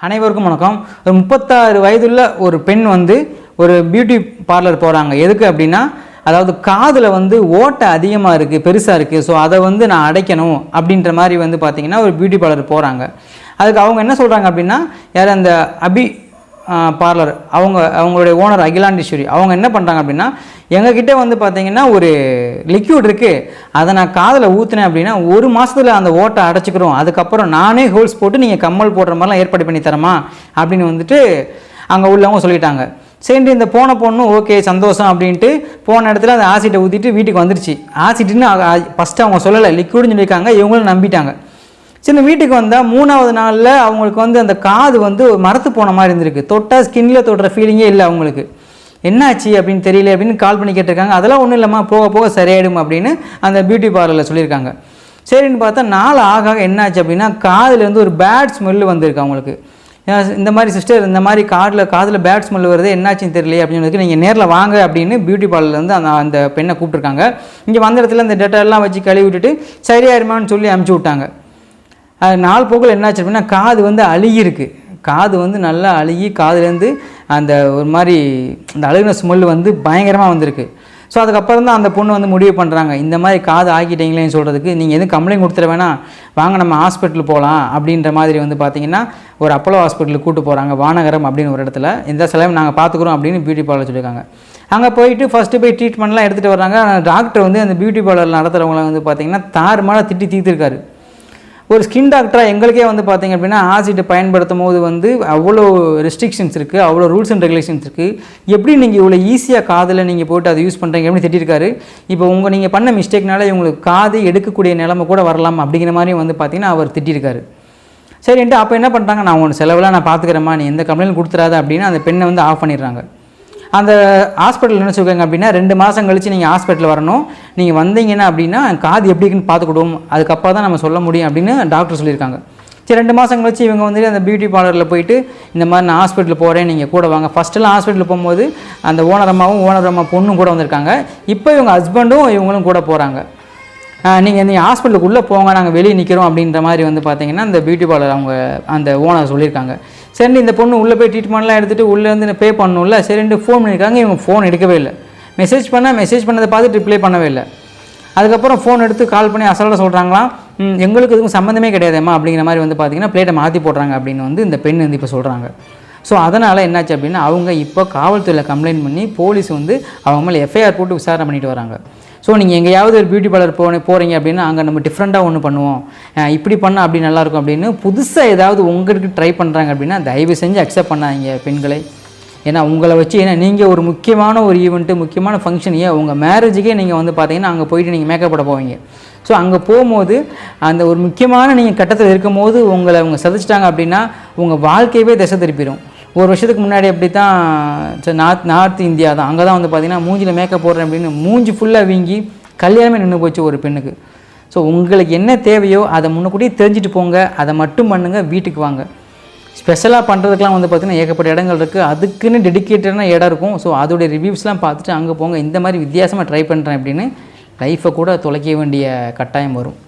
அனைவருக்கும் வணக்கம். ஒரு முப்பத்தாறு வயதுள்ள ஒரு பெண் வந்து ஒரு பியூட்டி பார்லர் போகிறாங்க எதுக்கு அப்படின்னா அதாவது காதில் வந்து ஓட்டை அதிகமாக இருக்குது பெருசாக இருக்குது ஸோ அதை வந்து நான் அடைக்கணும் அப்படின்ற மாதிரி வந்து பார்த்திங்கன்னா ஒரு பியூட்டி பார்லர் போகிறாங்க அதுக்கு அவங்க என்ன சொல்கிறாங்க அப்படின்னா யார் அந்த அபி பார்லர் அவங்க அவங்களுடைய ஓனர் அகிலாண்டீஸ்வரி அவங்க என்ன பண்ணுறாங்க அப்படின்னா எங்ககிட்ட வந்து பார்த்தீங்கன்னா ஒரு லிக்யூட் இருக்குது அதை நான் காதில் ஊற்றினேன் அப்படின்னா ஒரு மாதத்தில் அந்த ஓட்டை அடைச்சிக்கிறோம். அதுக்கப்புறம் நானே ஹோல்ஸ் போட்டு நீங்கள் கம்மல் போடுற மாதிரிலாம் ஏற்பாடு பண்ணி தரமா? அப்படின்னு வந்துட்டு அங்கே உள்ளவங்க சொல்லிட்டாங்க. சரி இந்த போன பொண்ணு ஓகே சந்தோஷம் அப்படின்ட்டு போன இடத்துல அந்த ஆசிட்டை ஊற்றிட்டு வீட்டுக்கு வந்துருச்சு. ஆசிட்டுன்னு ஃபஸ்ட்டு அவங்க சொல்லலை லிக்யூடுன்னு சொல்லியிருக்காங்க. இவங்களும் நம்பிட்டாங்க. சின்ன வீட்டுக்கு வந்தால் மூணாவது நாளில் அவங்களுக்கு வந்து அந்த காது வந்து மரத்து போன மாதிரி இருந்திருக்கு. தொட்டால் ஸ்கின்ல தொடுற ஃபீலிங்கே இல்லை அவங்களுக்கு. என்னாச்சு அப்படின்னு தெரியல அப்படின்னு கால் பண்ணி கேட்டிருக்காங்க. அதெல்லாம் ஒன்றும் இல்லைம்மா போக போக சரியாயிடும் அப்படின்னு அந்த பியூட்டி பார்லரில் சொல்லியிருக்காங்க. சரின்னு பார்த்தா நாள் ஆக ஆக என்னாச்சு அப்படின்னா காதுலேருந்து ஒரு பேட் ஸ்மெல்லு வந்திருக்கு அவங்களுக்கு. இந்த மாதிரி சிஸ்டர் இந்த மாதிரி காதில் காதில் பேட் ஸ்மெல் வருது என்னாச்சுன்னு தெரியல அப்படின்னு நீங்கள் நேரில் வாங்க அப்படின்னு பியூட்டி பார்லர்லேருந்து அந்த அந்த பெண்ணை கூப்பிட்ருக்காங்க இங்கே வந்த இடத்துல இந்த டெட்டாலாம் வச்சு கழுவி விட்டுட்டு சரியாயிருமான்னு சொல்லி அமுச்சு விட்டாங்க. அது நாள் போக்கில் என்னாச்சு அப்படின்னா காது வந்து அழுகிருக்கு காது வந்து நல்லா அழுகி காதுலேருந்து அந்த ஒரு மாதிரி அந்த அழுகின ஸ்மெல் வந்து பயங்கரமாக வந்திருக்கு. ஸோ அதுக்கப்புறம் தான் அந்த பொண்ணு வந்து முடிவு பண்ணுறாங்க இந்த மாதிரி காது ஆக்கிட்டீங்களேன்னு சொல்கிறதுக்கு நீங்கள் எதுவும் கம்ப்ளைண்ட் கொடுத்துட வேணாம். வாங்க நம்ம ஹாஸ்பிட்டல் போகலாம் அப்படின்ற மாதிரி வந்து பார்த்தீங்கன்னா ஒரு அப்போலோ ஹாஸ்பிட்டலுக்கு கூட்டு போகிறாங்க வானகரம் அப்படின்னு ஒரு இடத்துல. இந்த செலவு நாங்கள் பார்த்துக்குறோம் அப்படின்னு பியூட்டி பார்லர் சொல்லியிருக்காங்க. அங்கே போயிட்டு ஃபஸ்ட்டு போய் ட்ரீட்மெண்ட்லாம் எடுத்துகிட்டு வர்றாங்க. டாக்டர் வந்து அந்த பியூட்டி பார்லர் நடத்துகிறவங்கள வந்து பார்த்தீங்கன்னா தாறுமாற திட்டி தீர்த்துருக்காரு. ஒரு ஸ்கின் டாக்டராக எங்களுக்கே வந்து பார்த்தீங்க அப்படின்னா ஆசிட்டை பயன்படுத்தும் போது வந்து அவ்வளோ ரெஸ்ட்ரிக்ஷன்ஸ் இருக்குது அவ்வளோ ரூல்ஸ் அண்ட் ரெகுலேஷன்ஸ் இருக்குது எப்படி நீங்கள் இவ்வளோ ஈஸியாக காதில் நீங்கள் போட்டு அதை யூஸ் பண்ணுறீங்க எப்படி திட்டிருக்காரு. இப்போ உங்கள் நீங்கள் பண்ண மிஸ்டேக்னால இவங்களுக்கு காது எடுக்கக்கூடிய நிலைமை கூட வரலாம் அப்படிங்கிற மாதிரி வந்து பார்த்தீங்கன்னா அவர் திட்டிருக்காரு. சரின்ட்டு அப்போ என்ன பண்ணுறாங்க நான் உன் செலவெல்லாம் நான் பார்த்துக்கிறேம்மா நீ எந்த கம்ப்ளைண்ட் கொடுத்துறாத அப்படின்னு அந்த பெண்ணை வந்து ஆஃப் பண்ணிடுறாங்க. அந்த ஹாஸ்பிட்டல் என்ன சொல்லுவாங்க அப்படின்னா ரெண்டு மாதம் கழித்து நீங்கள் ஹாஸ்பிட்டல் வரணும். நீங்கள் வந்தீங்கன்னா அப்படின்னா காது எப்படி இருக்குன்னு பார்த்துக்கிடுவோம். அதுக்கப்புறம் தான் நம்ம சொல்ல முடியும் அப்படின்னு டாக்டர் சொல்லியிருக்காங்க. சரி ரெண்டு மாதம் கழிச்சு இவங்க வந்துட்டு அந்த பியூட்டி பார்லரில் போயிட்டு இந்த மாதிரி நான் ஹாஸ்பிட்டல் போகிறேன் நீங்கள் கூட வாங்க. ஃபஸ்ட்டெல்லாம் ஹாஸ்பிட்டல் போகும்போது அந்த ஓனர் அம்மாவும் ஓனர் அம்மா பொண்ணும் கூட வந்திருக்காங்க. இப்போ இவங்க ஹஸ்பண்டும் இவங்களும் கூட போகிறாங்க நீங்கள் நீங்கள் ஹாஸ்பிட்டலுக்குள்ளே போங்க நாங்கள் வெளியே நிற்கிறோம் அப்படின்ற மாதிரி வந்து பார்த்தீங்கன்னா அந்த பியூட்டி பார்லர் அவங்க அந்த ஓனர் சொல்லியிருக்காங்க. சரி இந்த பொண்ணு உள்ளே போய் ட்ரீட்மெண்ட்லாம் எடுத்துகிட்டு உள்ளே வந்து பே பண்ணணும்ல. சரின்ட்டு ஃபோன் பண்ணியிருக்காங்க இவங்க ஃபோன் எடுக்கவே இல்லை. மெசேஜ் பண்ணால் மெசேஜ் பண்ணதை பார்த்துட்டு ரிப்ளை பண்ணவே இல்லை. அதுக்கப்புறம் ஃபோன் எடுத்து கால் பண்ணி அசலாக சொல்கிறாங்களாம் எங்களுக்கு எதுவும் சம்மந்தமே கிடையாதேம்மா அப்படிங்கிற மாதிரி வந்து பார்த்தீங்கன்னா பிளேட்டை மாற்றி போடுறாங்க அப்படின்னு வந்து இந்த பெண் வந்து இப்போ சொல்கிறாங்க ஸோ அதனால் என்னாச்சு அப்படின்னா அவங்க இப்போ காவல்துறையில் கம்ப்ளைண்ட் பண்ணி போலீஸ் வந்து அவங்க மேலே எஃப்ஐஆர் போட்டு விசாரணை பண்ணிட்டு வராங்க. ஸோ நீங்கள் எங்கேயாவது ஒரு பியூட்டி பார்லர் போன போகிறீங்க அப்படின்னா அங்கே நம்ம டிஃப்ரெண்ட்டாக ஒன்று பண்ணுவோம். இப்படி பண்ணால் அப்படி நல்லாயிருக்கும் அப்படின்னு புதுசாக ஏதாவது உங்களுக்கு ட்ரை பண்ணுறாங்க அப்படின்னா தயவு செஞ்சு அக்செப்ட் பண்ணாதீங்க பெண்களை. ஏன்னா உங்களை வச்சு ஏன்னா நீங்கள் ஒரு முக்கியமான ஒரு ஈவெண்ட்டு முக்கியமான ஃபங்க்ஷன் ஏன் உங்கள் மேரேஜுக்கே நீங்கள் வந்து பார்த்தீங்கன்னா அங்கே போயிட்டு நீங்கள் மேக்கப் போட போவீங்க. ஸோ அங்கே போகும்போது அந்த ஒரு முக்கியமான நீங்கள் கட்டத்தில் இருக்கும்போது உங்களை அவங்க சதிச்சிட்டாங்க அப்படின்னா உங்கள் வாழ்க்கையவே திசை திருப்பிடும் ஒரு வருஷத்துக்கு முன்னாடி அப்படி தான் நார்த் நார்த் இந்தியா தான். அங்கே தான் வந்து பார்த்தீங்கன்னா மூஞ்சியில் மேக்கப் போடுறேன் அப்படின்னு மூஞ்சி ஃபுல்லாக வீங்கி கல்யாணமே நின்று போச்சு ஒரு பெண்ணுக்கு. ஸோ உங்களுக்கு என்ன தேவையோ அதை முன்னக்கூட்டியே தெரிஞ்சுட்டு போங்க. அதை மட்டும் பண்ணுங்கள் வீட்டுக்கு வாங்க. ஸ்பெஷலாக பண்ணுறதுக்கெலாம் வந்து பார்த்திங்கன்னா ஏகப்பட்ட இடங்கள் இருக்குது அதுக்குன்னு டெடிக்கேட்டடான இடம் இருக்கும். ஸோ அதோடைய ரிவ்யூஸ்லாம் பார்த்துட்டு அங்கே போங்க. இந்த மாதிரி வித்தியாசமாக ட்ரை பண்ணுறேன் அப்படின்னு லைஃப்பை கூட தொலைக்க வேண்டிய கட்டாயம் வரும்.